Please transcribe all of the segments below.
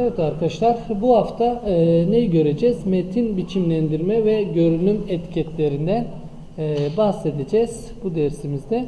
Evet arkadaşlar bu hafta e, neyi göreceğiz? Metin biçimlendirme ve görünüm etiketlerinden e, bahsedeceğiz bu dersimizde.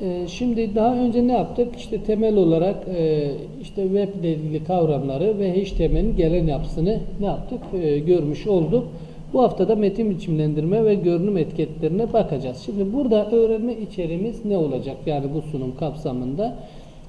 E, şimdi daha önce ne yaptık? İşte temel olarak e, işte web ile ilgili kavramları ve HTML'in gelen yapısını ne yaptık? E, görmüş olduk. Bu hafta da metin biçimlendirme ve görünüm etiketlerine bakacağız. Şimdi burada öğrenme içeriğimiz ne olacak? Yani bu sunum kapsamında.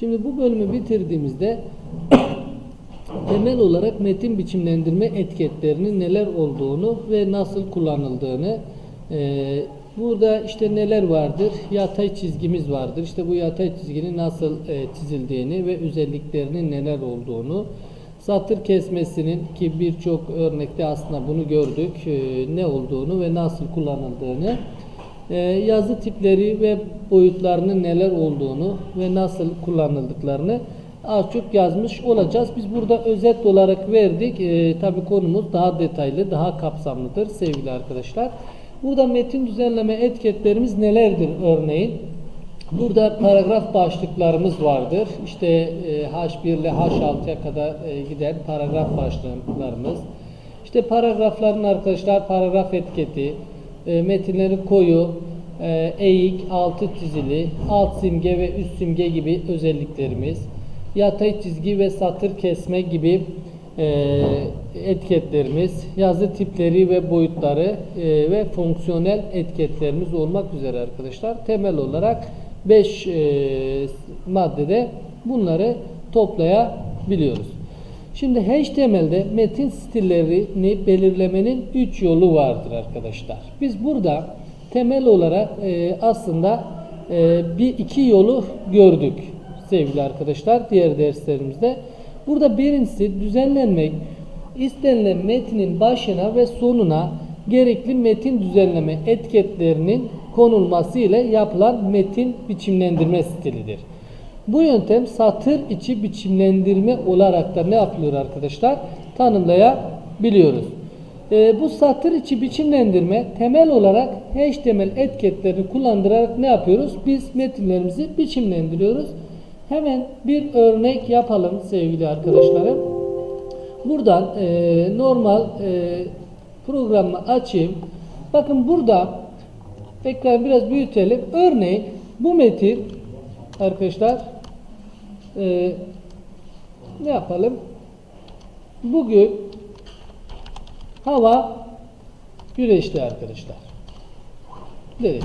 Şimdi bu bölümü bitirdiğimizde temel olarak metin biçimlendirme etiketlerinin neler olduğunu ve nasıl kullanıldığını e, burada işte neler vardır? Yatay çizgimiz vardır. İşte bu yatay çizginin nasıl e, çizildiğini ve özelliklerinin neler olduğunu satır kesmesinin ki birçok örnekte aslında bunu gördük e, ne olduğunu ve nasıl kullanıldığını yazı tipleri ve boyutlarının neler olduğunu ve nasıl kullanıldıklarını az çok yazmış olacağız. Biz burada özet olarak verdik. E, Tabi konumuz daha detaylı, daha kapsamlıdır sevgili arkadaşlar. Burada metin düzenleme etiketlerimiz nelerdir örneğin? Burada paragraf başlıklarımız vardır. İşte e, H1 ile H6'ya kadar e, giden paragraf başlıklarımız. İşte paragrafların arkadaşlar paragraf etiketi, e, metinleri koyu, e, eğik, altı çizili, alt simge ve üst simge gibi özelliklerimiz, yatay çizgi ve satır kesme gibi e, etiketlerimiz, yazı tipleri ve boyutları ve fonksiyonel etiketlerimiz olmak üzere arkadaşlar temel olarak 5 e, maddede bunları toplayabiliyoruz. Şimdi HTML'de metin stillerini belirlemenin 3 yolu vardır arkadaşlar. Biz burada temel olarak e, aslında e, bir iki yolu gördük sevgili arkadaşlar diğer derslerimizde. Burada birincisi düzenlenmek istenilen metnin başına ve sonuna gerekli metin düzenleme etiketlerinin konulması ile yapılan metin biçimlendirme stilidir. Bu yöntem satır içi biçimlendirme olarak da ne yapılıyor arkadaşlar? Tanımlayabiliyoruz. E, bu satır içi biçimlendirme temel olarak HTML etiketlerini kullandırarak ne yapıyoruz? Biz metinlerimizi biçimlendiriyoruz. Hemen bir örnek yapalım sevgili arkadaşlarım. Buradan e, normal e, programı açayım. Bakın burada ekranı biraz büyütelim. Örneğin bu metin arkadaşlar e, ne yapalım? Bugün hava güneşli arkadaşlar. Dedik.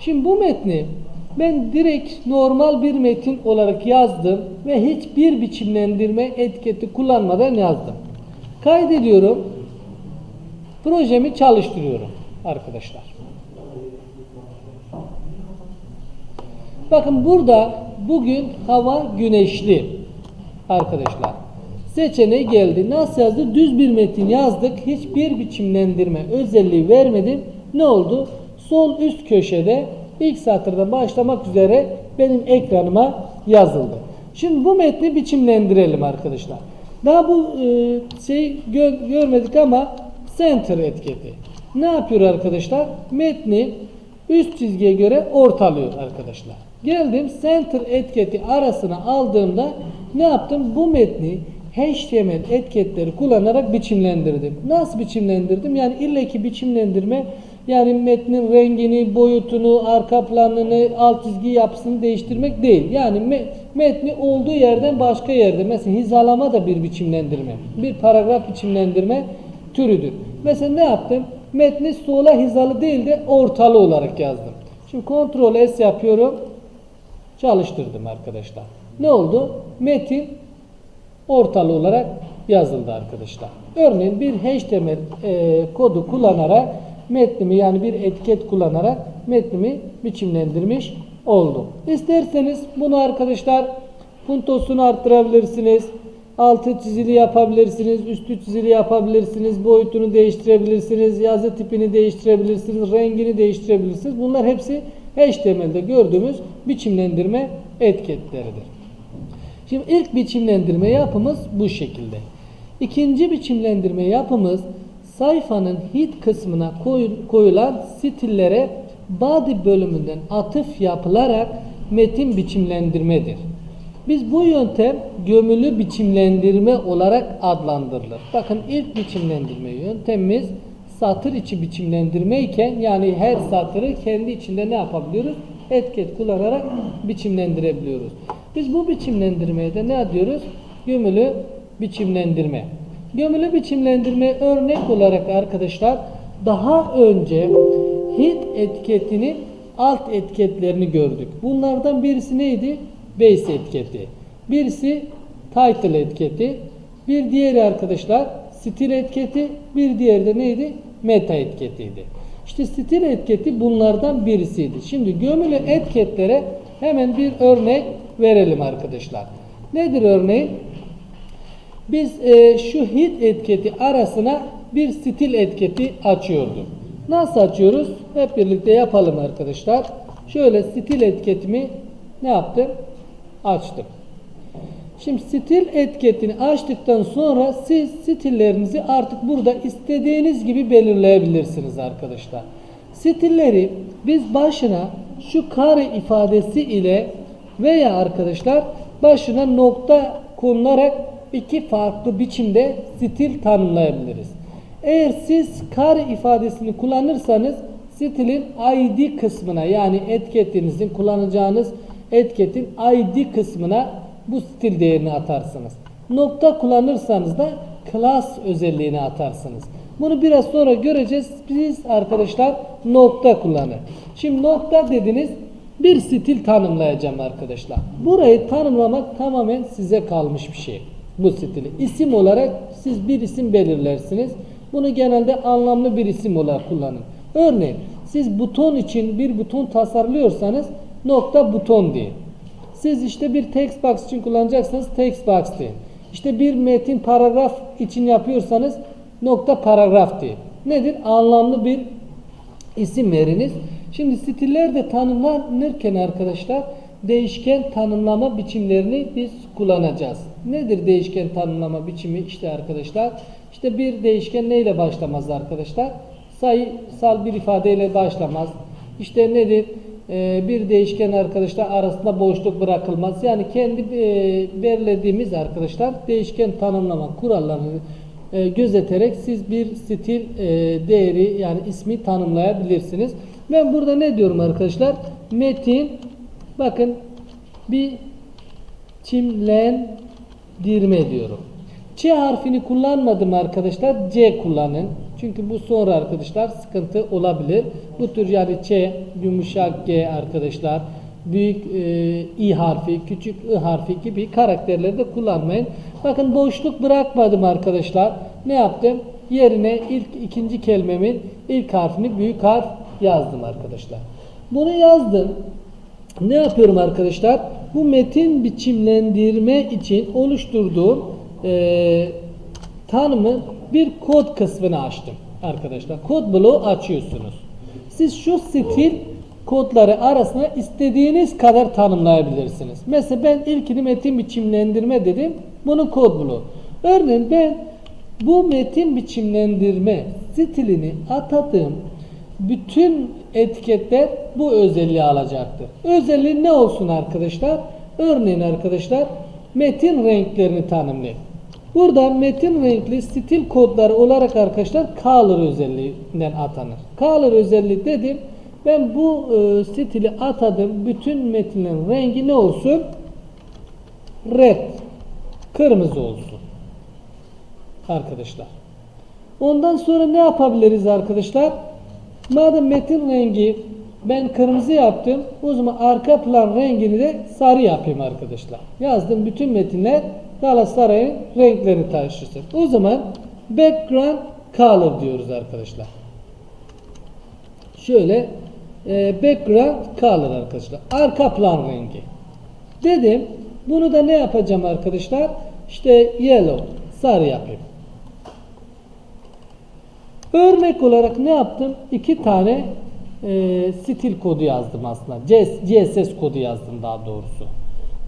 Şimdi bu metni ben direkt normal bir metin olarak yazdım ve hiçbir biçimlendirme etiketi kullanmadan yazdım. Kaydediyorum. Projemi çalıştırıyorum arkadaşlar. Bakın burada bugün hava güneşli arkadaşlar. Seçeneği geldi. Nasıl yazdı? Düz bir metin yazdık. Hiçbir biçimlendirme özelliği vermedim. Ne oldu? Sol üst köşede ilk satırda başlamak üzere benim ekranıma yazıldı. Şimdi bu metni biçimlendirelim arkadaşlar. Daha bu e, şey gö görmedik ama center etiketi. Ne yapıyor arkadaşlar? Metni üst çizgiye göre ortalıyor arkadaşlar. Geldim center etiketi arasına aldığımda ne yaptım? Bu metni HTML etiketleri kullanarak biçimlendirdim. Nasıl biçimlendirdim? Yani illeki biçimlendirme yani metnin rengini, boyutunu, arka planını, alt çizgi yapısını değiştirmek değil. Yani metni olduğu yerden başka yerde. Mesela hizalama da bir biçimlendirme. Bir paragraf biçimlendirme türüdür. Mesela ne yaptım? Metni sola hizalı değil de ortalı olarak yazdım. Şimdi Ctrl S yapıyorum. Çalıştırdım arkadaşlar. Ne oldu? Metin ortalı olarak yazıldı arkadaşlar. Örneğin bir HTML e, kodu kullanarak metnimi yani bir etiket kullanarak metnimi biçimlendirmiş oldum. İsterseniz bunu arkadaşlar puntosunu arttırabilirsiniz. Altı çizili yapabilirsiniz, üstü çizili yapabilirsiniz, boyutunu değiştirebilirsiniz, yazı tipini değiştirebilirsiniz, rengini değiştirebilirsiniz. Bunlar hepsi HTML'de gördüğümüz biçimlendirme etiketleridir. Şimdi ilk biçimlendirme yapımız bu şekilde. İkinci biçimlendirme yapımız sayfanın hit kısmına koyulan stillere body bölümünden atıf yapılarak metin biçimlendirmedir. Biz bu yöntem gömülü biçimlendirme olarak adlandırılır. Bakın ilk biçimlendirme yöntemimiz satır içi biçimlendirme iken yani her satırı kendi içinde ne yapabiliyoruz? Etiket kullanarak biçimlendirebiliyoruz. Biz bu biçimlendirmeye de ne diyoruz? Gömülü biçimlendirme. Gömülü biçimlendirme örnek olarak arkadaşlar daha önce hit etiketinin alt etiketlerini gördük. Bunlardan birisi neydi? Base etiketi. Birisi title etiketi. Bir diğeri arkadaşlar stil etiketi. Bir diğeri de neydi? Meta etiketiydi. İşte stil etiketi bunlardan birisiydi. Şimdi gömülü etiketlere hemen bir örnek verelim arkadaşlar. Nedir örneğin? Biz e, şu hit etiketi arasına bir stil etiketi açıyorduk. Nasıl açıyoruz? Hep birlikte yapalım arkadaşlar. Şöyle stil etiketimi ne yaptım? Açtım. Şimdi stil etiketini açtıktan sonra siz stillerinizi artık burada istediğiniz gibi belirleyebilirsiniz arkadaşlar. Stilleri biz başına şu kare ifadesi ile veya arkadaşlar başına nokta konularak iki farklı biçimde stil tanımlayabiliriz. Eğer siz kare ifadesini kullanırsanız stilin ID kısmına yani etiketinizin kullanacağınız etiketin ID kısmına bu stil değerini atarsınız. Nokta kullanırsanız da class özelliğini atarsınız. Bunu biraz sonra göreceğiz. Biz arkadaşlar nokta kullanır. Şimdi nokta dediniz bir stil tanımlayacağım arkadaşlar. Burayı tanımlamak tamamen size kalmış bir şey. Bu stili. İsim olarak siz bir isim belirlersiniz. Bunu genelde anlamlı bir isim olarak kullanın. Örneğin siz buton için bir buton tasarlıyorsanız nokta buton diye. Siz işte bir text box için kullanacaksanız text box diye. İşte bir metin paragraf için yapıyorsanız nokta paragraf diye. Nedir? Anlamlı bir isim veriniz. Şimdi stiller de tanımlanırken arkadaşlar değişken tanımlama biçimlerini biz kullanacağız. Nedir değişken tanımlama biçimi? İşte arkadaşlar işte bir değişken neyle başlamaz arkadaşlar? Sayısal bir ifadeyle başlamaz. İşte nedir? Ee, bir değişken arkadaşlar arasında boşluk bırakılmaz. Yani kendi e, belirlediğimiz arkadaşlar değişken tanımlama kurallarını e, gözeterek siz bir stil e, değeri yani ismi tanımlayabilirsiniz. Ben burada ne diyorum arkadaşlar? Metin bakın bir çimlendirme diyorum. Ç harfini kullanmadım arkadaşlar. C kullanın. Çünkü bu sonra arkadaşlar sıkıntı olabilir. Bu tür yani Ç, yumuşak G arkadaşlar. Büyük e, i harfi, küçük i harfi gibi karakterleri de kullanmayın. Bakın boşluk bırakmadım arkadaşlar. Ne yaptım? Yerine ilk ikinci kelimemin ilk harfini büyük harf yazdım arkadaşlar. Bunu yazdım. Ne yapıyorum arkadaşlar? Bu metin biçimlendirme için oluşturduğum e, tanımın bir kod kısmını açtım arkadaşlar. Kod bloğu açıyorsunuz. Siz şu stil kodları arasında istediğiniz kadar tanımlayabilirsiniz. Mesela ben ilkini metin biçimlendirme dedim. Bunun kod bloğu. Örneğin ben bu metin biçimlendirme stilini atadığım bütün etiketler bu özelliği alacaktır. Özelliği ne olsun arkadaşlar? Örneğin arkadaşlar metin renklerini tanımlayın. Burada metin renkli stil kodları olarak arkadaşlar color özelliğinden atanır. Color özelliği dedim. Ben bu e, stili atadım. Bütün metinin rengi ne olsun? Red. Kırmızı olsun. Arkadaşlar. Ondan sonra ne yapabiliriz arkadaşlar? Madem metin rengi ben kırmızı yaptım. O zaman arka plan rengini de sarı yapayım arkadaşlar. Yazdım bütün metinler Galatasaray'ın renklerini taşısın. O zaman background color diyoruz arkadaşlar. Şöyle e, background color arkadaşlar. Arka plan rengi. Dedim. Bunu da ne yapacağım arkadaşlar? İşte yellow. Sarı yapayım. Örnek olarak ne yaptım? İki tane e, stil kodu yazdım aslında. CSS kodu yazdım daha doğrusu.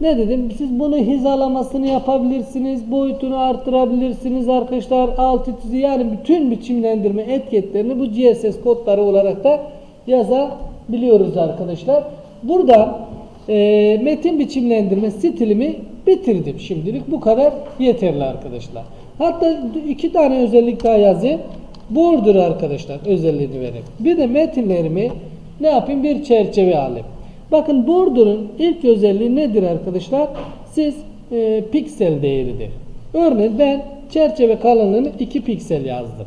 Ne dedim? Siz bunu hizalamasını yapabilirsiniz. Boyutunu artırabilirsiniz arkadaşlar. Alt çizi yani bütün biçimlendirme etiketlerini bu CSS kodları olarak da yazabiliyoruz arkadaşlar. Burada e, metin biçimlendirme stilimi bitirdim şimdilik. Bu kadar yeterli arkadaşlar. Hatta iki tane özellik daha yazayım. Border arkadaşlar özelliğini vereyim. Bir de metinlerimi ne yapayım? Bir çerçeve alayım. Bakın border'ın ilk özelliği nedir arkadaşlar? Siz e, piksel değeridir. Örneğin ben çerçeve kalınlığını 2 piksel yazdım.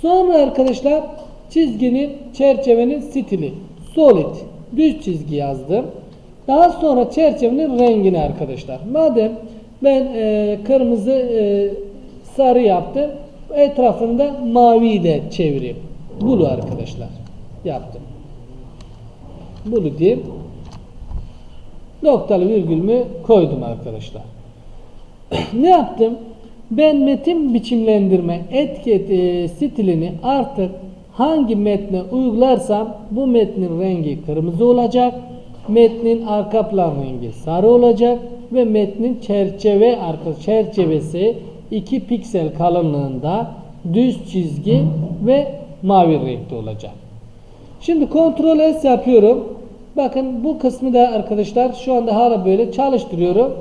Sonra arkadaşlar çizginin çerçevenin stili solid düz çizgi yazdım. Daha sonra çerçevenin rengini arkadaşlar. Madem ben e, kırmızı e, sarı yaptım. Etrafında mavi de çevireyim. Blue arkadaşlar. Yaptım. Blue diyeyim. Noktalı virgülümü koydum arkadaşlar. ne yaptım? Ben metin biçimlendirme etiket e, stilini artık hangi metne uygularsam bu metnin rengi kırmızı olacak. Metnin arka plan rengi sarı olacak ve metnin çerçeve arka çerçevesi 2 piksel kalınlığında düz çizgi ve mavi renkte olacak. Şimdi Ctrl S yapıyorum. Bakın bu kısmı da arkadaşlar şu anda hala böyle çalıştırıyorum.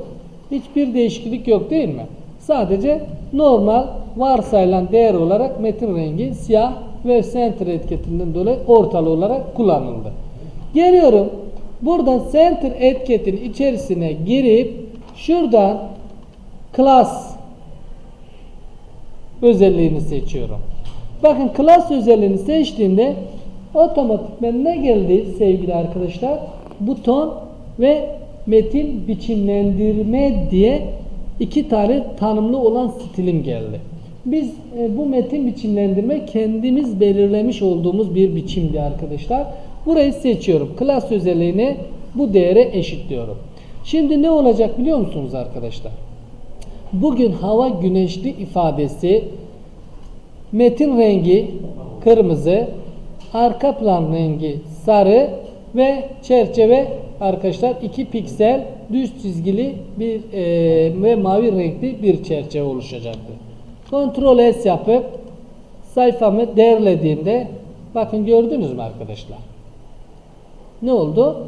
Hiçbir değişiklik yok değil mi? Sadece normal varsayılan değer olarak metin rengi siyah ve center etiketinden dolayı ortalı olarak kullanıldı. Geliyorum. Buradan center etiketin içerisine girip şuradan class özelliğini seçiyorum. Bakın class özelliğini seçtiğimde otomatikmen ne geldi sevgili arkadaşlar? Buton ve metin biçimlendirme diye iki tane tanımlı olan stilim geldi. Biz e, bu metin biçimlendirme kendimiz belirlemiş olduğumuz bir biçimdi arkadaşlar. Burayı seçiyorum. Class özelliğini bu değere eşitliyorum. Şimdi ne olacak biliyor musunuz arkadaşlar? Bugün hava güneşli ifadesi metin rengi kırmızı, arka plan rengi sarı ve çerçeve arkadaşlar 2 piksel düz çizgili bir e, ve mavi renkli bir çerçeve oluşacaktır. Ctrl S yapıp sayfamı derlediğimde bakın gördünüz mü arkadaşlar? Ne oldu?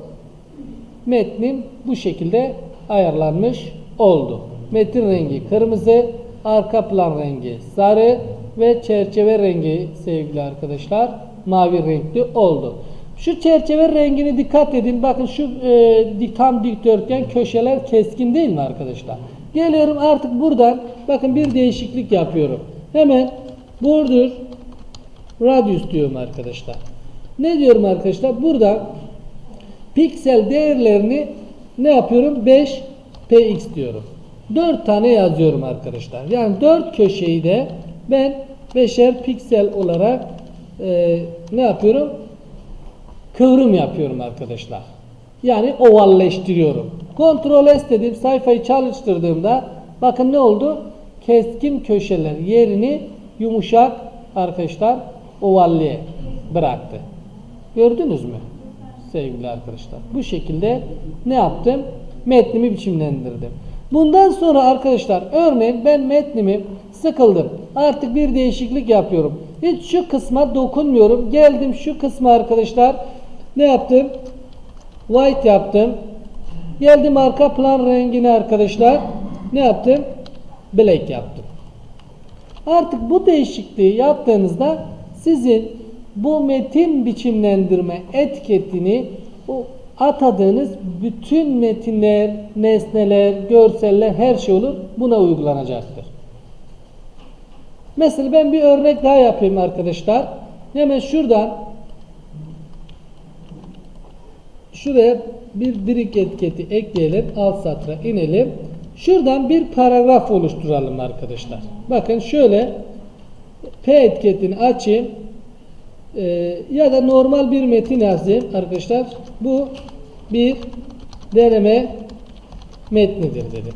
Metnim bu şekilde ayarlanmış oldu. Metin rengi kırmızı, arka plan rengi sarı ve çerçeve rengi sevgili arkadaşlar mavi renkli oldu. Şu çerçeve rengini dikkat edin. Bakın şu e, tam dikdörtgen köşeler keskin değil mi arkadaşlar? Geliyorum artık buradan bakın bir değişiklik yapıyorum. Hemen border radius diyorum arkadaşlar. Ne diyorum arkadaşlar? Burada piksel değerlerini ne yapıyorum? 5 px diyorum. 4 tane yazıyorum arkadaşlar. Yani 4 köşeyi de ben 5'er piksel olarak e, ne yapıyorum? Kıvrım yapıyorum arkadaşlar. Yani ovalleştiriyorum. Ctrl S dedim sayfayı çalıştırdığımda bakın ne oldu? Keskin köşeler yerini yumuşak arkadaşlar ovalliye bıraktı. Gördünüz mü? Sevgili arkadaşlar. Bu şekilde ne yaptım? Metnimi biçimlendirdim. Bundan sonra arkadaşlar örneğin ben metnimi sıkıldım. Artık bir değişiklik yapıyorum. Hiç şu kısma dokunmuyorum. Geldim şu kısma arkadaşlar. Ne yaptım? White yaptım. Geldim arka plan rengini arkadaşlar. Ne yaptım? Black yaptım. Artık bu değişikliği yaptığınızda sizin bu metin biçimlendirme etiketini o atadığınız bütün metinler, nesneler, görseller her şey olur. Buna uygulanacaktır. Mesela ben bir örnek daha yapayım arkadaşlar. Hemen şuradan şuraya bir dirik etiketi ekleyelim. Alt satıra inelim. Şuradan bir paragraf oluşturalım arkadaşlar. Bakın şöyle P etiketini açayım. Ee, ya da normal bir metin yazayım arkadaşlar. Bu bir deneme metnidir dedim.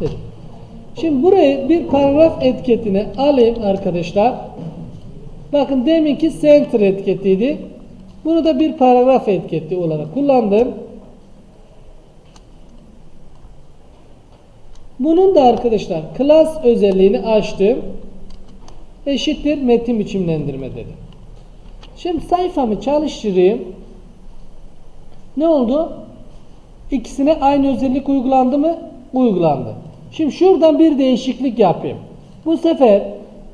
dedim. Şimdi burayı bir paragraf etiketine alayım arkadaşlar. Bakın deminki center etiketiydi. Bunu da bir paragraf etiketi olarak kullandım. Bunun da arkadaşlar class özelliğini açtım. Eşittir metin biçimlendirme dedim. Şimdi sayfamı çalıştırayım. Ne oldu? İkisine aynı özellik uygulandı mı? Uygulandı. Şimdi şuradan bir değişiklik yapayım. Bu sefer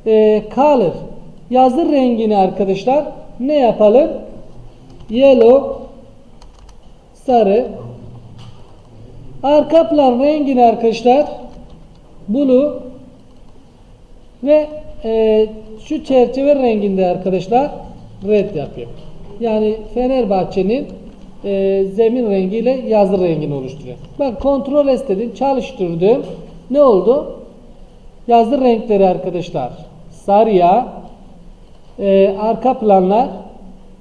e, color yazı rengini arkadaşlar ne yapalım? Yellow sarı arka plan rengini arkadaşlar blue ve e, şu çerçeve renginde arkadaşlar red yapayım. Yani Fenerbahçe'nin e, zemin rengiyle yazı rengini oluşturuyor. Bak kontrol istedim, çalıştırdım. Ne oldu? Yazı renkleri arkadaşlar sarıya, e, arka planlar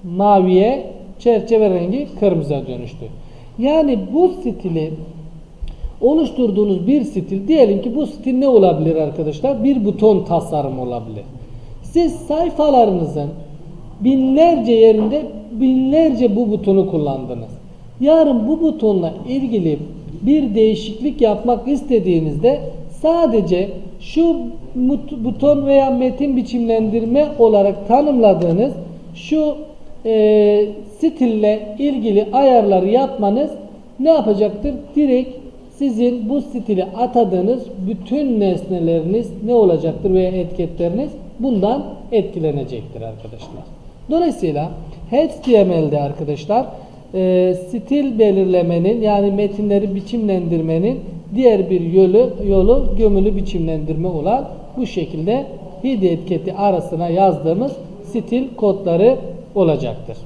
maviye, çerçeve rengi kırmızıya dönüştü. Yani bu stili oluşturduğunuz bir stil diyelim ki bu stil ne olabilir arkadaşlar? Bir buton tasarım olabilir. Siz sayfalarınızın binlerce yerinde binlerce bu butonu kullandınız. Yarın bu butonla ilgili bir değişiklik yapmak istediğinizde sadece şu buton veya metin biçimlendirme olarak tanımladığınız şu e, stille ilgili ayarları yapmanız ne yapacaktır? Direkt sizin bu stili atadığınız bütün nesneleriniz ne olacaktır veya etiketleriniz bundan etkilenecektir arkadaşlar. Dolayısıyla HTML'de arkadaşlar e, stil belirlemenin yani metinleri biçimlendirmenin diğer bir yolu, yolu gömülü biçimlendirme olan bu şekilde hid etiketi arasına yazdığımız stil kodları olacaktır.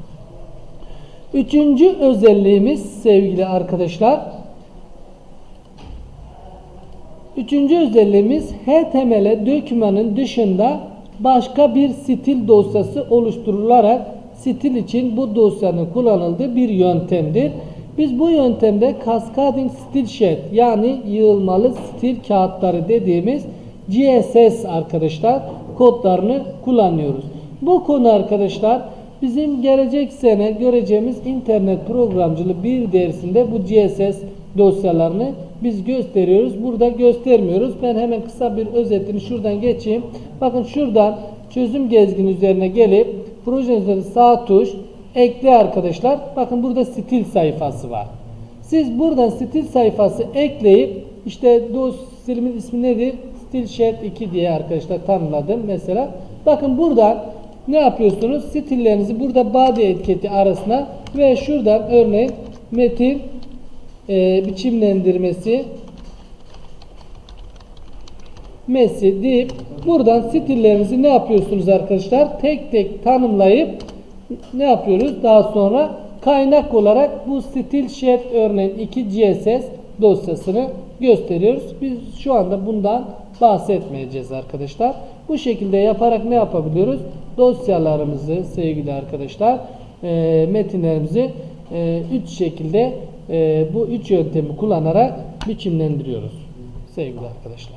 Üçüncü özelliğimiz sevgili arkadaşlar Üçüncü özelliğimiz HTML dokümanın dışında başka bir stil dosyası oluşturularak stil için bu dosyanın kullanıldığı bir yöntemdir. Biz bu yöntemde Cascading Style Sheet yani yığılmalı stil kağıtları dediğimiz CSS arkadaşlar kodlarını kullanıyoruz. Bu konu arkadaşlar bizim gelecek sene göreceğimiz internet programcılığı bir dersinde bu CSS dosyalarını biz gösteriyoruz. Burada göstermiyoruz. Ben hemen kısa bir özetini şuradan geçeyim. Bakın şuradan çözüm gezgin üzerine gelip proje üzerinde sağ tuş ekle arkadaşlar. Bakın burada stil sayfası var. Siz buradan stil sayfası ekleyip işte dosyamın ismi nedir? Stil Sheet 2 diye arkadaşlar tanımladım mesela. Bakın buradan ne yapıyorsunuz? Stillerinizi burada body etiketi arasına ve şuradan örneğin metin e, biçimlendirmesi mesi deyip buradan stillerinizi ne yapıyorsunuz arkadaşlar? Tek tek tanımlayıp ne yapıyoruz? Daha sonra kaynak olarak bu stil sheet örneğin 2 CSS dosyasını gösteriyoruz. Biz şu anda bundan bahsetmeyeceğiz arkadaşlar. Bu şekilde yaparak ne yapabiliyoruz? Dosyalarımızı sevgili arkadaşlar e, metinlerimizi 3 şekilde e, bu üç yöntemi kullanarak biçimlendiriyoruz sevgili arkadaşlar.